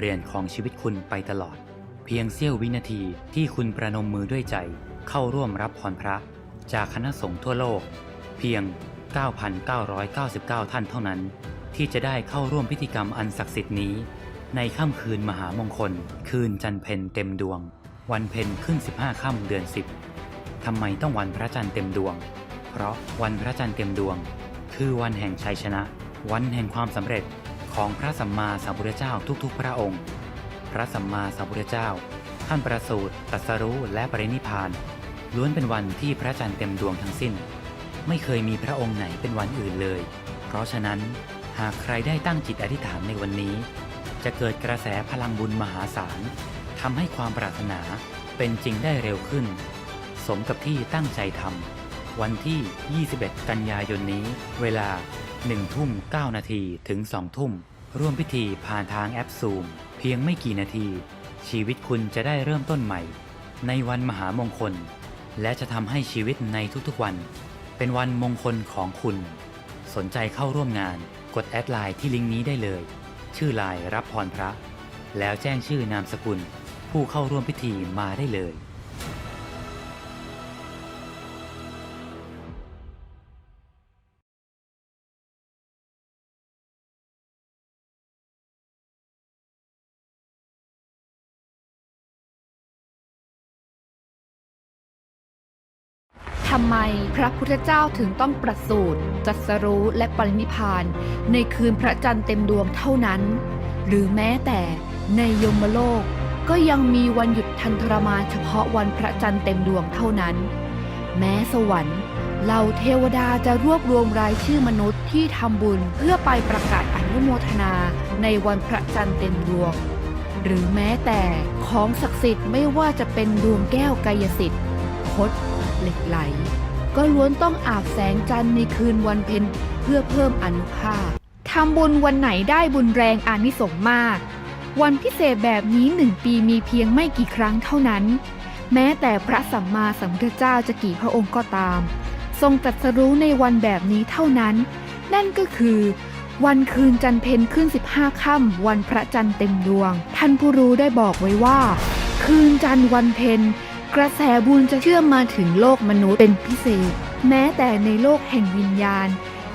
เปลี่ยนของชีวิตคุณไปตลอด เพียงเสี้ยววินาทีที่คุณประนมมือด้วยใจ เข้าร่วมรับพรพระ จากคณะสงฆ์ทั่วโลก เพียง 9,999 ท่านเท่านั้น ที่จะได้เข้าร่วมพิธีกรรมอันศักดิ์สิทธิ์นี้ ในค่ำคืนมหามงคล คืนจันเพ็ญเต็มดวง วันเพ็ญขึ้น 15 ค่ำเดือน 10 ทำไมต้องวันพระจันทร์เต็มดวง เพราะวันพระจันทร์เต็มดวง คือวันแห่งชัยชนะ วันแห่งความสำเร็จ ของพระสัมมาสัมพุทธเจ้าทุกๆ พระองค์ พระสัมมาสัมพุทธเจ้า ท่านประสูติตรัสรู้และปรินิพพาน ล้วนเป็นวันที่พระจันทร์เต็มดวงทั้งสิ้น ไม่เคยมีพระองค์ไหนเป็นวันอื่นเลย เพราะฉะนั้นหากใครได้ตั้งจิตอธิษฐานในวันนี้ จะเกิดกระแสพลังบุญมหาศาลทำให้ความปรารถนาเป็นจริงได้เร็วขึ้น สมกับที่ตั้งใจทำวันที่ 21 กันยายนนี้ เวลา 1 ทุ่ม 9 นาทีถึง 2 ทุ่ม ร่วมพิธีผ่านทางแอปซูม เพียงไม่กี่นาที ชีวิตคุณจะได้เริ่มต้นใหม่ ในวันมหามงคล และจะทำให้ชีวิตในทุกๆวัน เป็นวันมงคลของคุณ สนใจเข้าร่วมงาน กดแอดไลน์ที่ลิงก์นี้ได้เลย ชื่อไลน์รับพรพระ แล้วแจ้งชื่อนามสกุล ผู้เข้าร่วมพิธีมาได้เลยำไมพระพุทธเจ้าถึงต้องประสูติตรัสรู้และปรินิพพาน ในคืนพระจันทร์เต็มดวงเท่านั้น หรือแม้แต่ในยมโลกก็ยังมีวันหยุดทันทรมานเฉพาะวันพระจันทร์เต็มดวงเท่านั้น แม้สวรรค์เหล่าเทวดาจะรวบรวมรายชื่อมนุษย์ที่ทำบุญเพื่อไปประกาศอนุโมทนาในวันพระจันทร์เต็มดวง หรือแม้แต่ของศักดิ์สิทธิ์ไม่ว่าจะเป็นดวงแก้วกายสิทธิ์คด เหล็กไหล ก็ล้วนต้องอาบแสงจันทร์ในคืนวันเพ็ญเพื่อเพิ่มอนุภาพทำบุญวันไหนได้บุญแรงอานิสงส์มาก วันพิเศษแบบนี้หนึ่งปีมีเพียงไม่กี่ครั้งเท่านั้น แม้แต่พระสัมมาสัมพุทธเจ้าจะกี่พระองค์ก็ตาม ทรงตรัสรู้ในวันแบบนี้เท่านั้น นั่นก็คือวันคืนจันเพ็ญขึ้น 15ค่ำวันพระจันทร์เต็มดวง ท่านผู้รู้ได้บอกไว้ว่า คืนจันทร์วันเพ็ญ กระแสบุญจะเชื่อมมาถึงโลกมนุษย์เป็นพิเศษ แม้แต่ในโลกแห่งวิญญาณ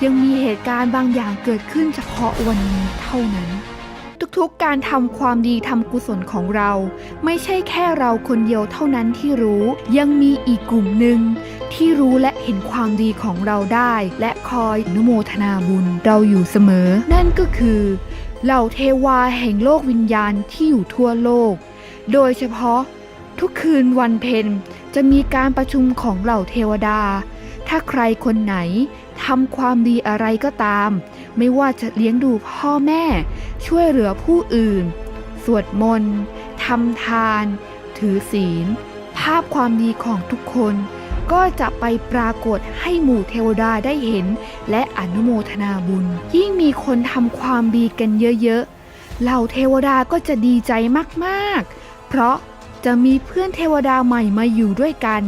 ยังมีเหตุการณ์บางอย่างเกิดขึ้นเฉพาะวันนี้เท่านั้น ทุกๆการทำความดีทำกุศลของเรา ไม่ใช่แค่เราคนเดียวเท่านั้นที่รู้ ยังมีอีกกลุ่มหนึ่งที่รู้และเห็นความดีของเราได้ และคอยอนุโมทนาบุญเราอยู่เสมอ นั่นก็คือเหล่าเทวาแห่งโลกวิญญาณที่อยู่ทั่วโลก โดยเฉพาะ ทุกคืนวันเพ็ญจะมีการประชุมของเหล่าเทวดา ถ้าใครคนไหนทำความดีอะไรก็ตาม ไม่ว่าจะเลี้ยงดูพ่อแม่ ช่วยเหลือผู้อื่น สวดมนต์ทำทาน ถือศีล ภาพความดีของทุกคน ก็จะไปปรากฏให้หมู่เทวดาได้เห็น และอนุโมทนาบุญ ยิ่งมีคนทำความดีกันเยอะๆเหล่าเทวดาก็จะดีใจมากๆ เพราะ จะมีเพื่อนเทวดาใหม่มาอยู่ด้วยกัน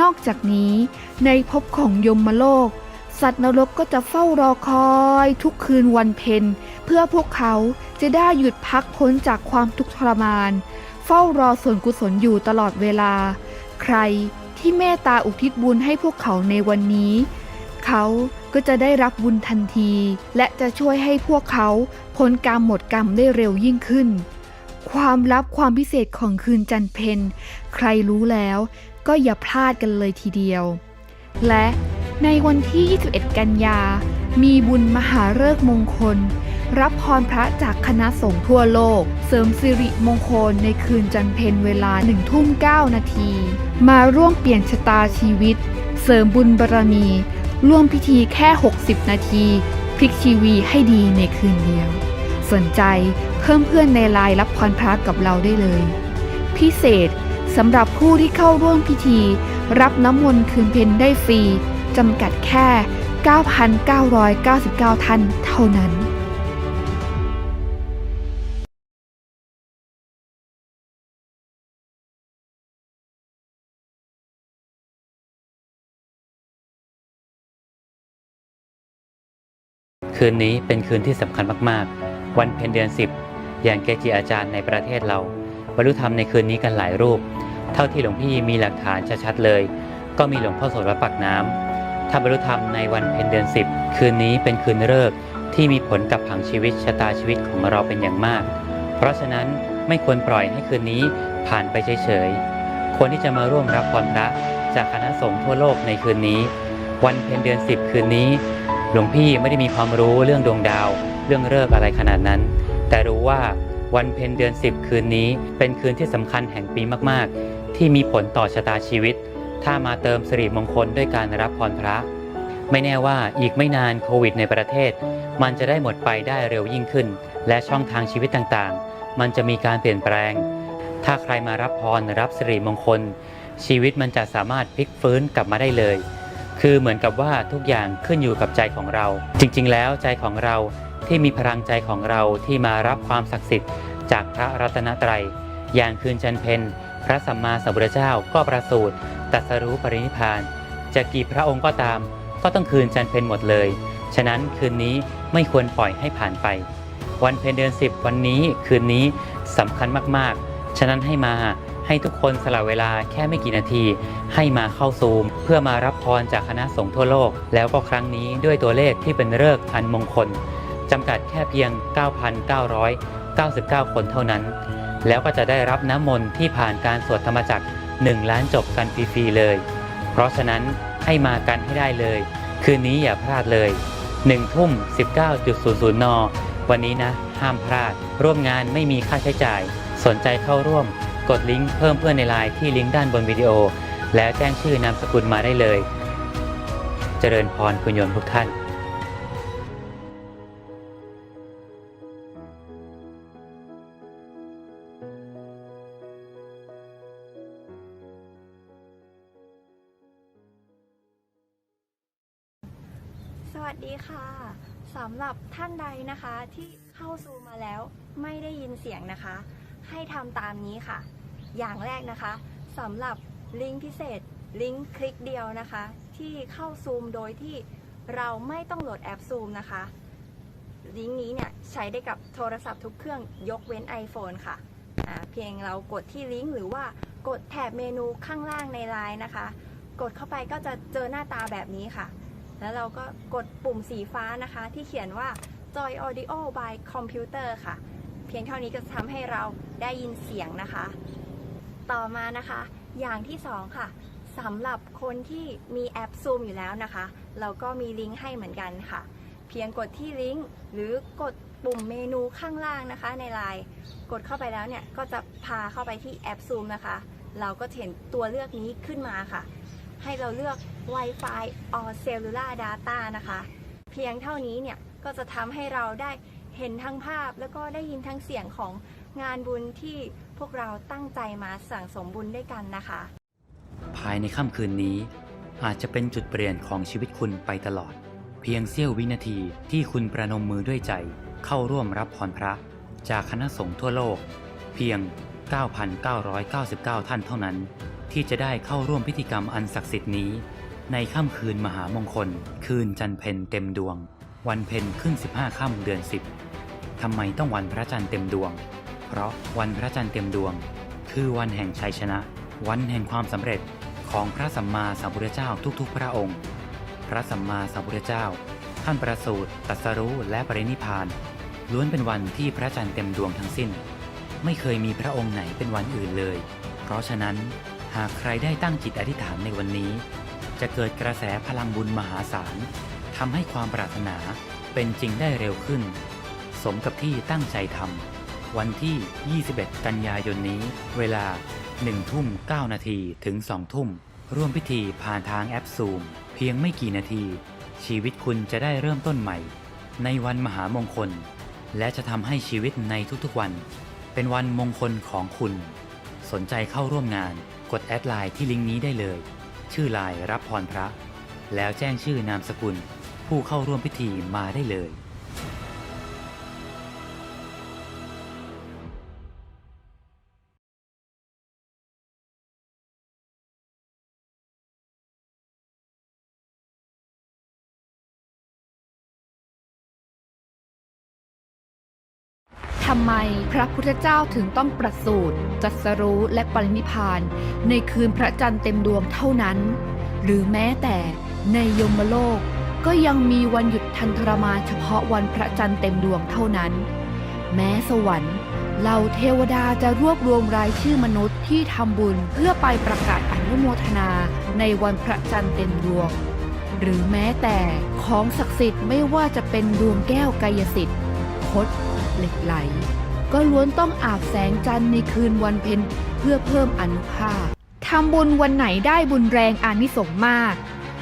นอกจากนี้ในภพของยมโลก สัตว์นรกก็จะเฝ้ารอคอยทุกคืนวันเพ็ญเพื่อพวกเขาจะได้หยุดพักพ้นจากความทุกข์ทรมาน เฝ้ารอส่วนกุศลอยู่ตลอดเวลา ใครที่เมตตาอุทิศบุญให้พวกเขาในวันนี้ เขาก็จะได้รับบุญทันที และจะช่วยให้พวกเขาพ้นกรรมหมดกรรมได้เร็วยิ่งขึ้น ความลับความพิเศษของคืนจันเพ็ญใครรู้แล้วก็อย่าพลาดกันเลยทีเดียว และในวันที่ 21 กันยา มีบุญมหาฤกษ์มงคล รับพรพระจากคณะสงฆ์ทั่วโลก เสริมสิริมงคลในคืนจันเพ็ญเวลา1ทุ่ม9นาที มาร่วมเปลี่ยนชะตาชีวิต เสริมบุญบารมี ร่วมพิธีแค่ 60 นาที พลิกชีวีให้ดีในคืนเดียว สนใจเพิ่มเพื่อนในไลน์รับพรพระกับเราได้เลย พิเศษสำหรับผู้ที่เข้าร่วมพิธี รับน้ำมนต์คืนเพนได้ฟรีจำกัดแค่ 9,999 ท่านเท่านั้นคืนนี้เป็นคืนที่สำคัญมากๆ วันเพ็ญเดือน 10 อย่างเกจิอาจารย์ในประเทศเราบรรลุธรรมในคืนนี้กันหลายรูป เท่าที่หลวงพี่มีหลักฐานชัดๆเลย ก็มีหลวงพ่อโสดวัดปากน้ำถ้าบรรลุธรรมในวันเพ็ญเดือน 10 คืนนี้เป็นคืนฤกษ์ที่มีผลกับผังชีวิตชะตาชีวิตของเราเป็นอย่างมาก เพราะฉะนั้นไม่ควรปล่อยให้คืนนี้ผ่านไปเฉยๆควรที่จะมาร่วมรับพรพระจากคณะสงฆ์ทั่วโลกในคืนนี้ วันเพ็ญเดือน 10 คืนนี้ หลวงพี่ไม่ได้มีความรู้เรื่องดวงดาว เรื่องเลิกอะไรขนาดนั้น แต่รู้ว่าวันเพ็ญเดือน 10 คืนนี้ เป็นคืนที่สำคัญแห่งปีมากๆ ที่มีผลต่อชะตาชีวิต ถ้ามาเติมสิริมงคลด้วยการรับพรพระ ไม่แน่ว่าอีกไม่นานโควิดในประเทศ มันจะได้หมดไปได้เร็วยิ่งขึ้น และช่องทางชีวิตต่างๆ มันจะมีการเปลี่ยนแปลง ถ้าใครมารับพรรับสิริมงคล ชีวิตมันจะสามารถพลิกฟื้นกลับมาได้เลย คือเหมือนกับว่าทุกอย่างขึ้นอยู่กับใจของเรา จริงๆ แล้วใจของเรา ที่มีพลังใจของเราที่มารับความศักดิ์สิทธิ์จากพระรัตนตรัย อย่างคืนจันเพนพระสัมมาสัมพุทธเจ้าก็ประสูติตรัสรู้ปรินิพานจะกี่พระองค์ก็ตาม ก็ต้องคืนจันเพนหมดเลย ฉะนั้นคืนนี้ไม่ควรปล่อยให้ผ่านไป วันเพ็ญเดือน10 วันนี้คืนนี้สำคัญมากๆ ฉะนั้นให้มาให้ทุกคนสละเวลาแค่ไม่กี่นาที ให้มาเข้าซูม เพื่อมารับพรจากคณะสงฆ์ทั่วโลก แล้วก็ครั้งนี้ด้วยตัวเลขที่เป็นฤกษ์อันมงคล จำกัดแค่เพียง 9,999 คนเท่านั้น แล้วก็จะได้รับน้ำมนต์ที่ผ่านการสวดธรรมจักร 1 ล้านจบกันฟรีๆเลย เพราะฉะนั้นให้มากันให้ได้เลย คืนนี้อย่าพลาดเลย 1 ทุ่ม 19.00 น วันนี้นะ ห้ามพลาด ร่วมงานไม่มีค่าใช้จ่าย สนใจเข้าร่วม กดลิงก์เพิ่มเพื่อนในไลน์ที่ลิงก์ด้านบนวิดีโอ แล้วแจ้งชื่อนามสกุลมาได้เลย เจริญพรคุณโยมทุกท่าน วัสดีค่ะสำหรับท่านใดนะคะที่เข้าซูมมาแล้วไม่ได้ยินเสียงนะคะ ให้ทำตามนี้ค่ะ อย่างแรกนะคะสำหรับลิงก์พิเศษลิงก์คลิกเดียวนะคะ ที่เข้าซูมโดยที่เราไม่ต้องโหลดแอปซูมนะคะ ลิงก์นี้เนี่ยใช้ได้กับโทรศัพท์ทุกเครื่องยกเว้น iPhone ค่ะเพียงเรากดที่ลิงก์หรือว่ากดแถบเมนูข้างล่างในไลน์นะคะ กดเข้าไปก็จะเจอหน้าตาแบบนี้ค่ะ แล้วเราก็กดปุ่มสีฟ้านะคะ ที่เขียนว่า Joy Audio by Computer ค่ะ เพียงเท่านี้ก็จะทำให้เราได้ยินเสียงนะคะ ต่อมานะคะ อย่างที่สองค่ะสำหรับคนที่มีแอป Zoom อยู่แล้วนะคะ เราก็มีลิงก์ให้เหมือนกันค่ะ เพียงกดที่ลิงก์หรือกดปุ่มเมนูข้างล่างนะคะในไลน์กดเข้าไปแล้วเนี่ยก็จะพาเข้าไปที่แอป Zoom นะคะ เราก็เห็นตัวเลือกนี้ขึ้นมาค่ะ ให้เราเลือก Wi-Fi or Cellular Data นะคะ เพียงเท่านี้เนี่ยก็จะทำให้เราได้เห็นทั้งภาพแล้วก็ได้ยินทั้งเสียงของงานบุญที่พวกเราตั้งใจมาสั่งสมบุญด้วยกันนะคะ ภายในค่ำคืนนี้ อาจจะเป็นจุดเปลี่ยนของชีวิตคุณไปตลอด เพียงเสี้ยววินาทีที่คุณประนมมือด้วยใจ เข้าร่วมรับพรพระ จากคณะสงฆ์ทั่วโลก เพียง 9,999 ท่านเท่านั้น ที่จะได้เข้าร่วมพิธีกรรมอันศักดิ์สิทธิ์นี้ ในค่ำคืนมหามงคล คืนจันเพ็ญเต็มดวง วันเพ็ญขึ้น 15ค่ำเดือน 10ทำไมต้องวันพระจันทร์เต็มดวง เพราะวันพระจันทร์เต็มดวง คือวันแห่งชัยชนะ วันแห่งความสำเร็จของพระสัมมาสัมพุทธเจ้าทุกๆ พระองค์ พระสัมมาสัมพุทธเจ้า ท่านประสูติตรัสรู้และปรินิพพาน ล้วนเป็นวันที่พระจันทร์เต็มดวงทั้งสิ้น ไม่เคยมีพระองค์ไหนเป็นวันอื่นเลย เพราะฉะนั้นหากใครได้ตั้งจิตอธิษฐานในวันนี้ จะเกิดกระแสพลังบุญมหาศาลทำให้ความปรารถนาเป็นจริงได้เร็วขึ้น สมกับที่ตั้งใจทำวันที่ 21 กันยายนนี้ เวลา 1 ทุ่ม 9 นาทีถึง 2 ทุ่ม ร่วมพิธีผ่านทางแอปซูม เพียงไม่กี่นาที ชีวิตคุณจะได้เริ่มต้นใหม่ ในวันมหามงคล และจะทำให้ชีวิตในทุกๆวัน เป็นวันมงคลของคุณ สนใจเข้าร่วมงานกดแอดไลน์ที่ลิงก์นี้ได้เลย ชื่อไลายรับพรพระ แล้วแจ้งชื่อนามสกุล ผู้เข้าร่วมพิธีมาได้เลย ทำไมพระพุทธเจ้าถึงต้องประสูติตรัสรู้และปรินิพาน ในคืนพระจันทร์เต็มดวงเท่านั้น หรือแม้แต่ในยมโลกก็ยังมีวันหยุดทันทรมาเฉพาะวันพระจันทร์เต็มดวงเท่านั้น แม้สวรรค์เหล่าเทวดาจะรวบรวมรายชื่อมนุษย์ที่ทำบุญเพื่อไปประกาศอนุโมทนาในวันพระจันทร์เต็มดวง หรือแม้แต่ของศักดิ์สิทธิ์ไม่ว่าจะเป็นดวงแก้วกายสิทธิ์คด เหล็กไหล ก็ล้วนต้องอาบแสงจันทร์ในคืนวันเพ็ญเพื่อเพิ่มอนุภาพทำบุญวันไหนได้บุญแรงอานิสงส์มาก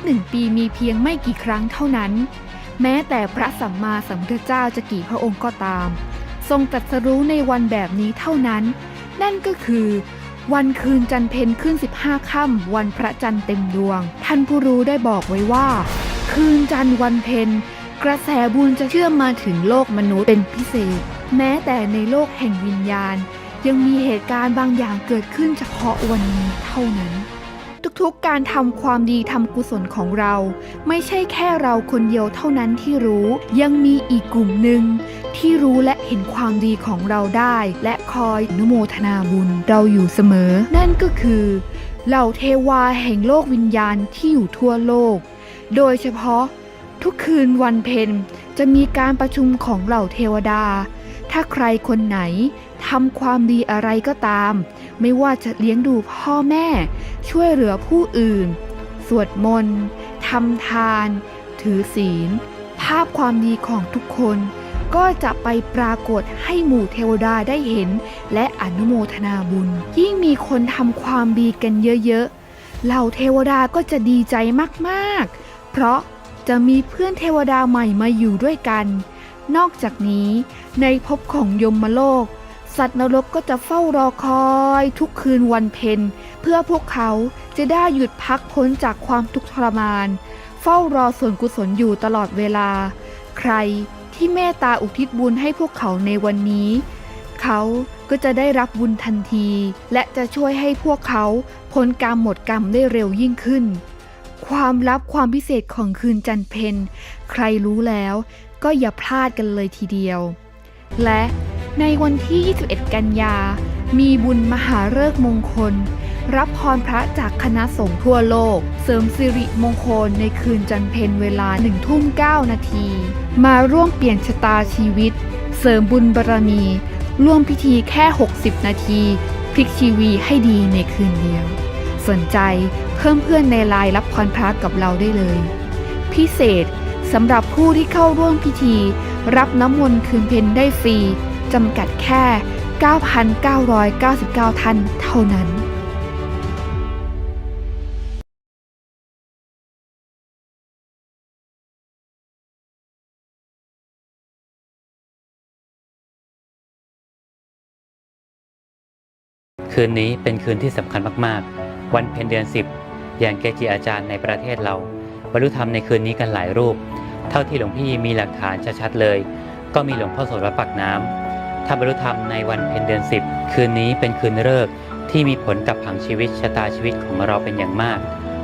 หนึ่งปีมีเพียงไม่กี่ครั้งเท่านั้น แม้แต่พระสัมมาสัมพุทธเจ้าจะกี่พระองค์ก็ตาม ทรงตรัสรู้ในวันแบบนี้เท่านั้น นั่นก็คือ วันคืนจันเพ็ญขึ้น 15ค่ำวันพระจันทร์เต็มดวง ท่านผู้รู้ได้บอกไว้ว่า คืนจันทร์วันเพ็ญ กระแสบุญจะเชื่อมมาถึงโลกมนุษย์เป็นพิเศษ แม้แต่ในโลกแห่งวิญญาณ ยังมีเหตุการณ์บางอย่างเกิดขึ้นเฉพาะวันนี้เท่านั้น ทุกๆการทำความดีทำกุศลของเรา ไม่ใช่แค่เราคนเดียวเท่านั้นที่รู้ ยังมีอีกกลุ่มหนึ่งที่รู้และเห็นความดีของเราได้ และคอยอนุโมทนาบุญเราอยู่เสมอ นั่นก็คือ เหล่าเทวาแห่งโลกวิญญาณที่อยู่ทั่วโลก โดยเฉพาะ ทุกคืนวันเพ็ญจะมีการประชุมของเหล่าเทวดา ถ้าใครคนไหนทำความดีอะไรก็ตาม ไม่ว่าจะเลี้ยงดูพ่อแม่ ช่วยเหลือผู้อื่น สวดมนต์ทำทาน ถือศีล ภาพความดีของทุกคน ก็จะไปปรากฏให้หมู่เทวดาได้เห็น และอนุโมทนาบุญ ยิ่งมีคนทำความดีกันเยอะๆเหล่าเทวดาก็จะดีใจมากๆ เพราะ จะมีเพื่อนเทวดาใหม่มาอยู่ด้วยกัน นอกจากนี้ในภพของยมโลก สัตว์นรกก็จะเฝ้ารอคอยทุกคืนวันเพ็ญเพื่อพวกเขาจะได้หยุดพักพ้นจากความทุกข์ทรมาน เฝ้ารอส่วนกุศลอยู่ตลอดเวลา ใครที่เมตตาอุทิศบุญให้พวกเขาในวันนี้ เขาก็จะได้รับบุญทันที และจะช่วยให้พวกเขาพ้นกรรมหมดกรรมได้เร็วยิ่งขึ้น ความลับความพิเศษของคืนจันเพ็ญใครรู้แล้วก็อย่าพลาดกันเลยทีเดียว และในวันที่ 21 กันยา มีบุญมหาฤกษ์มงคล รับพรพระจากคณะสงฆ์ทั่วโลก เสริมสิริมงคลในคืนจันเพ็ญเวลา1ทุ่ม9นาที มาร่วมเปลี่ยนชะตาชีวิต เสริมบุญบารมี ร่วมพิธีแค่ 60 นาที พลิกชีวีให้ดีในคืนเดียว สนใจ เพิ่มเพื่อนในไลน์รับพรพระกับเราได้เลย พิเศษสำหรับผู้ที่เข้าร่วมพิธี รับน้ำมนต์คืนเพ็ญได้ฟรีจำกัดแค่ 9,999 ท่านเท่านั้นคืนนี้เป็นคืนที่สำคัญมาก ๆ วันเพ็ญเดือน 10 อย่างเกจิอาจารย์ในประเทศเราบรรลุธรรมในคืนนี้กันหลายรูป เท่าที่หลวงพี่มีหลักฐานชัดๆเลย ก็มีหลวงพ่อโสดวัดปักน้ำถ้าบรรลุธรรมในวันเพ็ญเดือน10 คืนนี้เป็นคืนฤกษ์ที่มีผลกับผังชีวิตชะตาชีวิตของเราเป็นอย่างมาก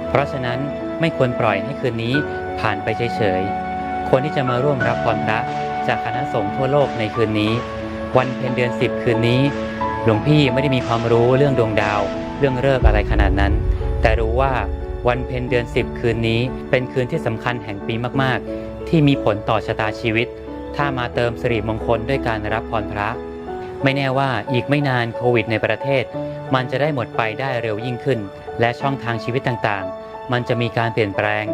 เพราะฉะนั้นไม่ควรปล่อยให้คืนนี้ผ่านไปเฉยๆควรที่จะมาร่วมรับพรพระจากคณะสงฆ์ทั่วโลกในคืนนี้ วันเพ็ญเดือน10 คืนนี้ หลวงพี่ไม่ได้มีความรู้เรื่องดวงดาว เรื่องเลิกษ์อะไรขนาดนั้น แต่รู้ว่าวันเพ็ญเดือน 10 คืนนี้ เป็นคืนที่สำคัญแห่งปีมากๆ ที่มีผลต่อชะตาชีวิต ถ้ามาเติมสิริมงคลด้วยการรับพรพระ ไม่แน่ว่าอีกไม่นานโควิดในประเทศ มันจะได้หมดไปได้เร็วยิ่งขึ้น และช่องทางชีวิตต่างๆ มันจะมีการเปลี่ยนแปลง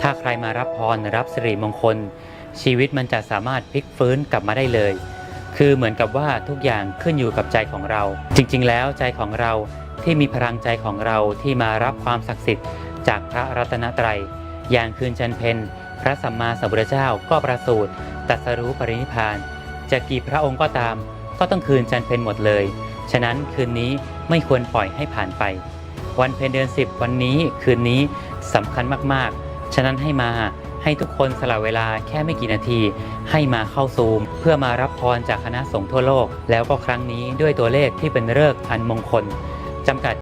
ถ้าใครมารับพรรับสิริมงคล ชีวิตมันจะสามารถพลิกฟื้นกลับมาได้เลย คือเหมือนกับว่าทุกอย่างขึ้นอยู่กับใจของเรา จริง ๆ แล้วใจของเรา ที่มีพลังใจของเราที่มารับความศักดิ์สิทธิ์จากพระรัตนตรัย อย่างคืนจันเพนพระสัมมาสัมพุทธเจ้าก็ประสูติตัสรู้ปรินิพานจะกี่พระองค์ก็ตาม ก็ต้องคืนจันเพนหมดเลย ฉะนั้นคืนนี้ไม่ควรปล่อยให้ผ่านไป วันเพ็ญเดือน 10 วันนี้คืนนี้สำคัญมากๆ ฉะนั้นให้มาให้ทุกคนสละเวลาแค่ไม่กี่นาที ให้มาเข้าซูม เพื่อมารับพรจากคณะสงฆ์ทั่วโลก แล้วก็ครั้งนี้ด้วยตัวเลขที่เป็นฤกษ์อันมงคล จำกัด